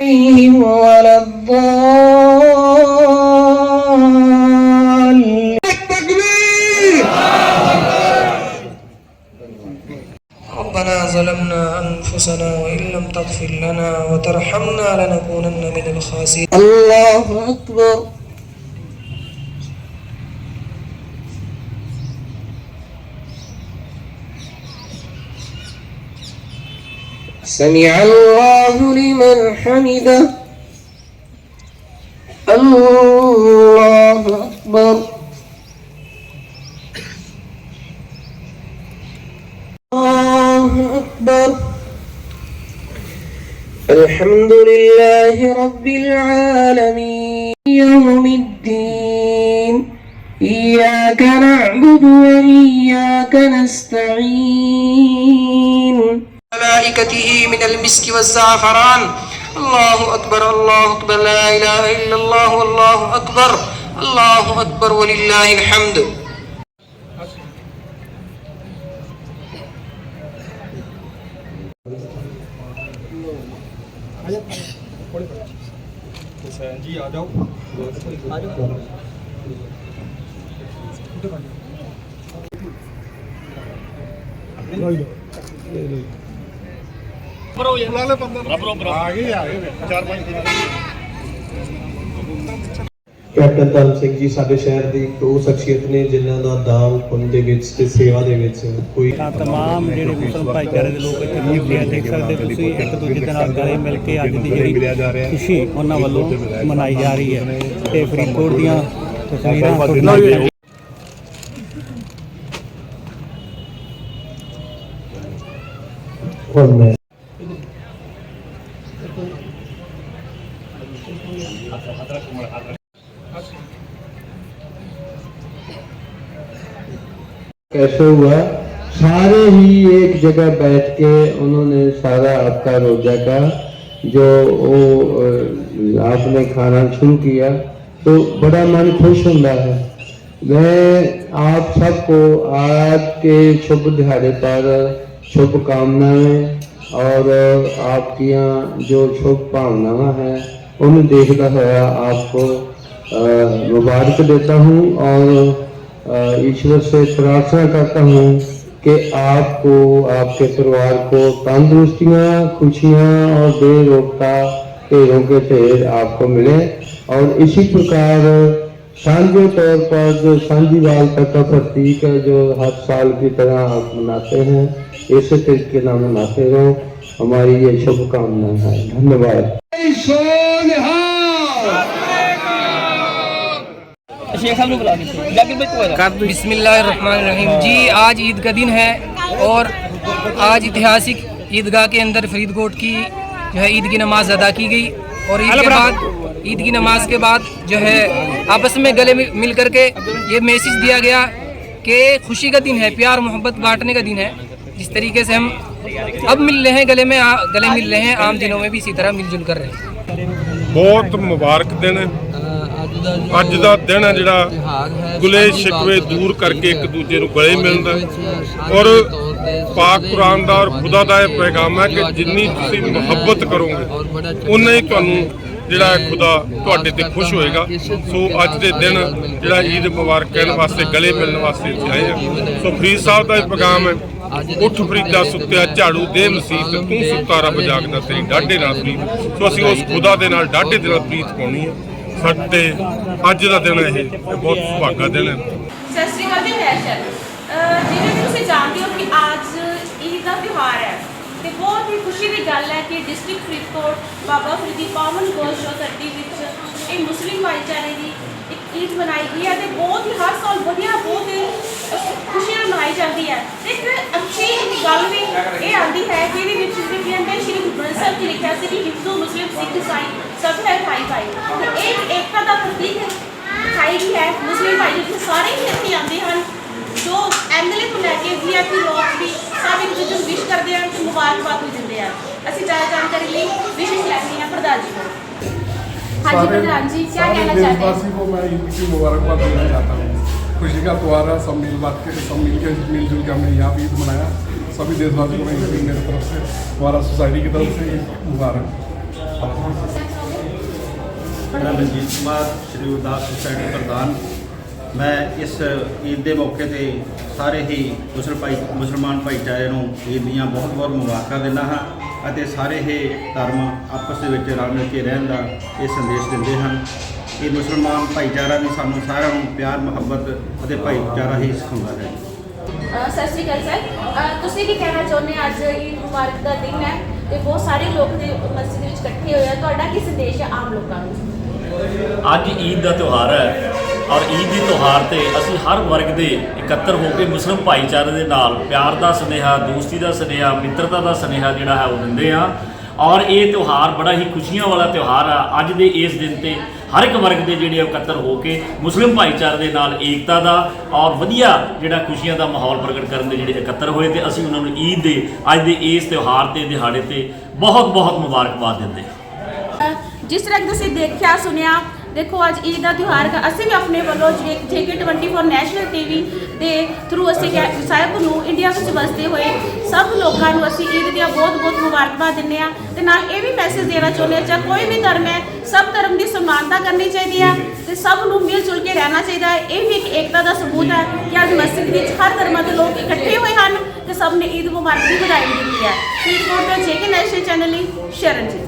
عليهم ولا الضالين. ربنا ظلمنا أنفسنا وإن لم تغفر لنا وترحمنا لنكونن من الخاسرين. الله أكبر. سمع الله لمن حمده. الله أكبر. الله أكبر. الحمد لله رب العالمين. يوم الدين. إياك نعبد وإياك نستعين. ملائكته من المسك والزعفران. الله أكبر الله أكبر لا إله إلا الله والله أكبر الله أكبر ولله الحمد. ਕੈਪਟਨ ਧਰਮ ਸਿੰਘ ਜੀ ਸਾਡੇ ਸ਼ਹਿਰ ਦੀ ਇੱਕ ਉਹ ਸ਼ਖਸੀਅਤ ਨੇ ਜਿਨ੍ਹਾਂ ਦਾ ਦਾਨ ਪੁੰਨ ਦੇ ਵਿੱਚ ਤੇ ਸੇਵਾ ਦੇ ਵਿੱਚ ਕੋਈ ਤਾਂ ਤਮਾਮ ਜਿਹੜੇ ਮੁਸਲਮਾਨ ਭਾਈਚਾਰੇ ਦੇ ਲੋਕ ਇੱਥੇ ਪਹੁੰਚੇ ਆ ਦੇਖ ਸਕਦੇ ਹੋ ਤੁਸੀਂ ਇੱਕ ਦੂਜੇ ਦੇ ਨਾਲ ਗਲੇ ਮਿਲ ਕੇ ਅੱਜ ਦੀ ਜਿਹੜੀ ਖੁਸ਼ੀ ਉਹਨਾਂ ਵੱਲੋਂ ਮਨਾਈ ਜਾ ਰਹੀ ਹੈ। ਤੇ ਫਰੀਦਕੋਟ ਦੀਆਂ ਤਸਵੀਰਾਂ ਹੁਣ ਮੈਂ कैसे हुआ, सारे ही एक जगह बैठ के उन्होंने सारा आपका रोजा का, जो वो आपने खाना शुरू किया तो बड़ा मन खुश होता है। मैं आप सबको आज के शुभ दिहाड़े पर शुभ कामनाएँ और आपकी जो शुभ भावनाएँ हैं, उन्हें देखता हुआ आपको मुबारक देता हूँ और ईश्वर से प्रार्थना करता हूँ कि आपको, आपके परिवार को तंदुरुस्तियाँ, खुशियाँ और बेरोकता ढेरों के ढेर आपको मिले। और इसी प्रकार साझे तौर पर जो सांझीवाल तक का प्रतीक है, जो हर साल की तरह आप मनाते हैं, इसी तरीके से मनाते रहो। हमारी ये शुभकामनाएँ हैं। धन्यवाद। बिस्मिल्लाहिर्रहमानिर्रहीम। जी आज ईद का दिन है और आज ऐतिहासिक ईदगाह के अंदर फरीदकोट की जो है ईद की नमाज़ अदा की गई और ईद के बाद ईद की नमाज़ के बाद जो है आपस में गले मिल कर के ये मैसेज दिया गया कि खुशी का दिन है प्यार मोहब्बत बांटने का दिन है। जिस तरीके से हम अब मिल रहे हैं गले में आ, गले मिल रहे हैं आम दिनों में भी इसी तरह मिलजुल कर रहे हैं। बहुत मुबारक दिन है। ਅੱਜ ਦਾ ਦਿਨ ਹੈ ਜਿਹੜਾ ਗੁਲੇ ਸ਼ਿਕਵੇ ਦੂਰ ਕਰਕੇ ਇੱਕ ਦੂਜੇ ਨੂੰ ਗਲੇ ਮਿਲਦਾ। ਔਰ ਪਾਕ ਕੁਰਾਨ ਦਾ ਔਰ ਖੁਦਾ ਦਾ ਇਹ ਪੈਗਾਮ ਹੈ ਕਿ ਜਿੰਨੀ ਤੁਸੀਂ ਮੁਹੱਬਤ ਕਰੋਗੇ ਉਨਾ ਹੀ ਤੁਹਾਨੂੰ ਜਿਹੜਾ ਖੁਦਾ ਤੁਹਾਡੇ ਤੇ ਖੁਸ਼ ਹੋਏਗਾ। ਸੋ ਅੱਜ ਦੇ ਦਿਨ ਜਿਹੜਾ ਈਦ ਮੁਬਾਰਕ ਕਹਿਣ ਵਾਸਤੇ ਗਲੇ ਮਿਲਣ ਵਾਸਤੇ ਇੱਥੇ ਆਏ ਹਾਂ ਸੋ ਫਰੀਦ ਸਾਹਿਬ ਦਾ ਇਹ ਪੈਗਾਮ ਹੈ ਉੱਠ ਫਰੀਦਾ ਸੁੱਤਿਆ ਝਾੜੂ ਦੇ ਮਸੀਤ ਤੂੰ ਸੁੱਤਾ ਰੱਬ ਜਾਗਦਾ ਤੇਰੀ ਡਾਢੇ ਨਾਲ ਪ੍ਰੀਤ ਸੋ ਅਸੀਂ ਉਸ ਖੁਦਾ ਦੇ ਨਾਲ ਡਾਢੇ ਦੇ ਨਾਲ ਪ੍ਰੀਤ ਪਾਉਣੀ ਹੈ। ਸਾਡੇ ਅੱਜ ਦਾ ਦਿਨ ਇਹ ਇਹ ਬਹੁਤ ਸੁਭਾਗਾ ਦਿਨ ਹੈ। ਸਤਿ ਸ਼੍ਰੀ ਅਕਾਲ ਜੀ ਹੈਸ਼ਰ ਜਿਵੇਂ ਕਿ ਤੁਸੀਂ ਜਾਣਦੇ ਹੋ ਕਿ ਅੱਜ ਈਦ ਦਾ ਤਿਉਹਾਰ ਹੈ ਤੇ ਬਹੁਤ ਹੀ ਖੁਸ਼ੀ ਦੀ ਗੱਲ ਹੈ ਕਿ ਡਿਸਟ੍ਰਿਕਟ ਫਰੀਦਕੋਟ ਬਾਬਾ ਫਰੀਦੀ ਪਾਵਨ ਗੋਸ਼ੋ ਧਰਤੀ ਵਿੱਚ ਇਹ ਮੁਸਲਿਮ ਭਾਈਚਾਰੇ ਦੀ ਇੱਕ ਈਦ ਮਨਾਈ ਗਈ ਹੈ ਤੇ ਬਹੁਤ ਹੀ ਹਰ ਸਾਲ ਵਧੀਆ, ਬਹੁਤ ਹੀ ਖੁਸ਼ੀ ਨਾਲ ਮਨਾਈ ਜਾਂਦੀ ਹੈ। ਤੇ ਇੱਕ ਅੱਛੀ ਇੱਕ ਗੱਲ ਵੀ ਇਹ ਆਉਂਦੀ ਹੈ ਕਿ ਇਹਦੇ ਵਿੱਚ ਜਿਹੜੇ ਕਹਿੰਦੇ ਸ਼੍ਰੀ ਗੁਰੂ ਗ੍ਰੰਥ ਸਾਹਿਬ 'ਚ ਲਿਖਿਆ ਸੀ ਕਿ ਹਿੰਦੂ, ਮੁਸਲਿਮ, ਸਿੱਖ, ਈਸਾਈ ਸਭ ਹੈ ਭਾਈ ਭਾਈ ਤੇ ਇਹ ਏਕਤਾ ਦਾ ਪ੍ਰਤੀਕ ਹੈ ਦਿਖਾਈ ਗਈ ਹੈ ਮੁਸਲਿਮ ਭਾਈ ਜੀ ਸਾਰੇ ਹੀ ਇੱਥੇ ਆਉਂਦੇ ਹਨ ਜੋ ਐਮਐਲਏ ਤੋਂ ਲੈ ਕੇ ਵੀਆਈਪੀ ਲੋਕ ਵੀ ਸਭ ਇੱਕ ਦੂਜੇ ਨੂੰ ਵਿਸ਼ ਕਰਦੇ ਹਨ ਤੇ ਮੁਬਾਰਕਬਾਦ ਵੀ ਦਿੰਦੇ ਹਨ ਅਸੀਂ ਜ਼ਿਆਦਾ ਜਾਣਕਾਰੀ ਲਈ ਵਿਸ਼ੇਸ਼ ਲੈਣੀ ਹੈ ਪ੍ਰਧਾਨ ਜੀ ਕੋਲ ਹਾਂਜੀ प्रधान जी क्या सारे कहना चाहते हैं देशवासी को मैं ईद की मुबारकबाद देना चाहता हूँ खुशी का त्यौहार है सब मिल बात के सब मिल के मिलजुल के हमने यहाँ पे ईद मनाया सभी देशवासियों को ईद की मेरी तरफ से हमारा सोसाइटी की तरफ से ईद मुबारक ਮੈਂ ਮਨਜੀਤ ਕੁਮਾਰ, ਸ਼੍ਰੀ ਉਦਾਸ ਸੁਸਾਇਟੀ ਪ੍ਰਧਾਨ। ਮੈਂ ਇਸ ਈਦ ਦੇ ਮੌਕੇ ਤੇ ਸਾਰੇ ਹੀ ਮੁਸਲਮਾਨ ਭਾਈ, ਮੁਸਲਮਾਨ ਭਾਈਚਾਰੇ ਨੂੰ ਈਦ ਦੀਆਂ ਬਹੁਤ ਬਹੁਤ ਮੁਬਾਰਕਾਂ ਦਿੰਦਾ ਹਾਂ ਅਤੇ ਸਾਰੇ ਹੀ ਧਰਮ ਆਪਸ ਦੇ ਵਿੱਚ ਰਲ ਮਿਲ ਕੇ ਰਹਿਣ ਦਾ ਇਹ ਸੰਦੇਸ਼ ਦਿੰਦੇ ਹਨ। ਇਹ ਮੁਸਲਮਾਨ ਭਾਈਚਾਰਾ ਵੀ ਸਾਨੂੰ ਸਾਰਿਆਂ ਨੂੰ ਪਿਆਰ, ਮੁਹੱਬਤ ਅਤੇ ਭਾਈਚਾਰਾ ਹੀ ਸਿਖਾਉਂਦਾ ਹੈ। ਸਤਿ ਸ਼੍ਰੀ ਅਕਾਲ ਸਰ। ਤੁਸੀਂ ਕੀ ਕਹਿਣਾ ਚਾਹੁੰਦੇ ਅੱਜ ਈਦ ਮੁਬਾਰਕ ਦਾ ਦਿਨ ਹੈ ਤੇ ਬਹੁਤ ਸਾਰੇ ਲੋਕ ਦੇ ਮਸਜਿਦ ਵਿੱਚ ਇਕੱਠੇ ਹੋਏ ਆ। ਤੁਹਾਡਾ ਕੀ ਸੰਦੇਸ਼ ਹੈ ਆਮ ਲੋਕਾਂ ਨੂੰ? ਅੱਜ ਈਦ ਦਾ ਤਿਉਹਾਰ ਹੈ ਔਰ ਈਦ ਦੇ ਤਿਉਹਾਰ ਤੇ ਅਸੀਂ ਹਰ ਵਰਗ ਦੇ ਇਕੱਤਰ ਹੋ ਕੇ ਮੁਸਲਮ ਭਾਈਚਾਰੇ ਦੇ ਨਾਲ ਪਿਆਰ ਦਾ ਸੁਨੇਹਾ, ਦੋਸਤੀ ਦਾ ਸੁਨੇਹਾ, ਮਿੱਤਰਤਾ ਦਾ ਸੁਨੇਹਾ ਜਿਹੜਾ ਹੈ ਉਹ ਦਿੰਦੇ ਆ ਔਰ ਇਹ ਤਿਉਹਾਰ ਬੜਾ ਹੀ ਖੁਸ਼ੀਆਂ ਵਾਲਾ ਤਿਉਹਾਰ ਆ। ਅੱਜ ਦੇ ਇਸ ਦਿਨ ਤੇ ਹਰ ਇੱਕ ਵਰਗ ਦੇ ਜਿਹੜੇ ਉਹ ਇਕੱਤਰ ਹੋ ਕੇ ਮੁਸਲਿਮ ਭਾਈਚਾਰੇ ਦੇ ਨਾਲ ਏਕਤਾ ਦਾ ਔਰ ਵਧੀਆ ਜਿਹੜਾ ਖੁਸ਼ੀਆਂ ਦਾ ਮਾਹੌਲ ਪ੍ਰਗਟ ਕਰਨ ਦੇ ਜਿਹੜੇ ਇਕੱਤਰ ਹੋਏ ਤੇ ਅਸੀਂ ਉਹਨਾਂ ਨੂੰ ਈਦ ਦੇ, ਅੱਜ ਦੇ ਇਸ ਤਿਉਹਾਰ ਤੇ ਦਿਹਾੜੇ ਤੇ ਬਹੁਤ ਬਹੁਤ ਮੁਬਾਰਕਬਾਦ ਦਿੰਦੇ ਹਾਂ। ਜਿਸ ਤਰ੍ਹਾਂ ਕਿ ਤੁਸੀਂ ਦੇਖਿਆ, ਸੁਣਿਆ, ਦੇਖੋ ਅੱਜ ਈਦ ਦਾ ਤਿਉਹਾਰ ਹੈ ਅਸੀਂ ਵੀ ਆਪਣੇ ਵੱਲੋਂ ਜੇਕੇ 24 ਨੈਸ਼ਨਲ ਟੀਵੀ ਦੇ ਥਰੂ ਅਸੀਂ ਕਹਿ- ਸਾਹਿਬ ਨੂੰ ਇੰਡੀਆ ਵਿੱਚ ਵਸਦੇ ਹੋਏ ਸਭ ਲੋਕਾਂ ਨੂੰ ਅਸੀਂ ਈਦ ਦੀਆਂ ਬਹੁਤ-ਬਹੁਤ ਮੁਬਾਰਕਬਾਦ ਦਿੰਦੇ ਆ ਤੇ ਨਾਲ ਇਹ ਵੀ ਮੈਸੇਜ ਦੇਣਾ ਚਾਹੁੰਦੇ ਹਾਂ ਚਾਹੇ ਕੋਈ ਵੀ ਧਰਮ ਹੈ, ਸਭ ਧਰਮ ਦੀ ਸਮਾਨਤਾ ਕਰਨੀ ਚਾਹੀਦੀ ਹੈ ਤੇ ਸਭ ਨੂੰ ਮਿਲ ਜੁਲ ਕੇ ਰਹਿਣਾ ਚਾਹੀਦਾ ਹੈ। ਇਹ ਵੀ ਇੱਕ ਏਕਤਾ ਦਾ ਸਬੂਤ ਹੈ ਕਿ ਅੱਜ ਮਸਜਿਦ ਵਿੱਚ ਹਰ ਧਰਮਾਂ ਦੇ ਲੋਕ ਇਕੱਠੇ ਹੋਏ ਹਨ ਤੇ ਸਭ ਨੇ ਈਦ ਮੁਬਾਰਕ ਦੀ ਵਧਾਈ ਦਿੱਤੀ ਹੈ। ਫਰੀਦਕੋਟ ਤੋਂ ਜੇਕੇ ਨੈਸ਼ਨਲ ਚੈਨਲ ਲਈ ਸ਼ਰਨ ਜੀ